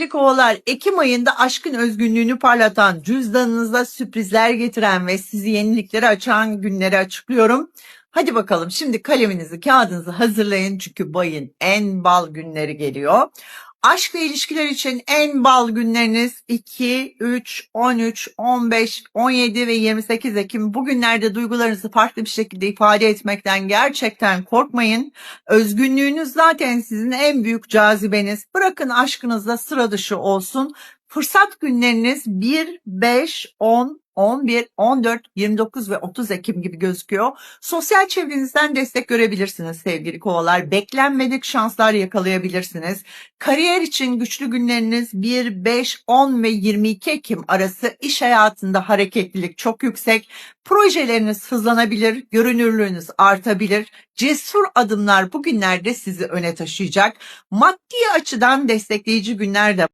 Sevgili kovalar, Ekim ayında aşkın özgünlüğünü parlatan, cüzdanınıza sürprizler getiren ve sizi yeniliklere açan günleri açıklıyorum. Hadi bakalım şimdi kaleminizi, kağıdınızı hazırlayın çünkü bayın en bal günleri geliyor. Aşk ve ilişkiler için en bal günleriniz 2, 3, 13, 15, 17 ve 28 Ekim. Bu günlerde duygularınızı farklı bir şekilde ifade etmekten gerçekten korkmayın. Özgünlüğünüz zaten sizin en büyük cazibeniz. Bırakın aşkınızda sıra dışı olsun. Fırsat günleriniz 1, 5, 10, 11, 14, 29 ve 30 Ekim gibi gözüküyor. Sosyal çevrenizden destek görebilirsiniz sevgili kovalar. Beklenmedik şanslar yakalayabilirsiniz. Kariyer için güçlü günleriniz 1, 5, 10 ve 22 Ekim arası iş hayatında hareketlilik çok yüksek. Projeleriniz hızlanabilir, görünürlüğünüz artabilir. Cesur adımlar bugünlerde sizi öne taşıyacak. Maddi açıdan destekleyici günler de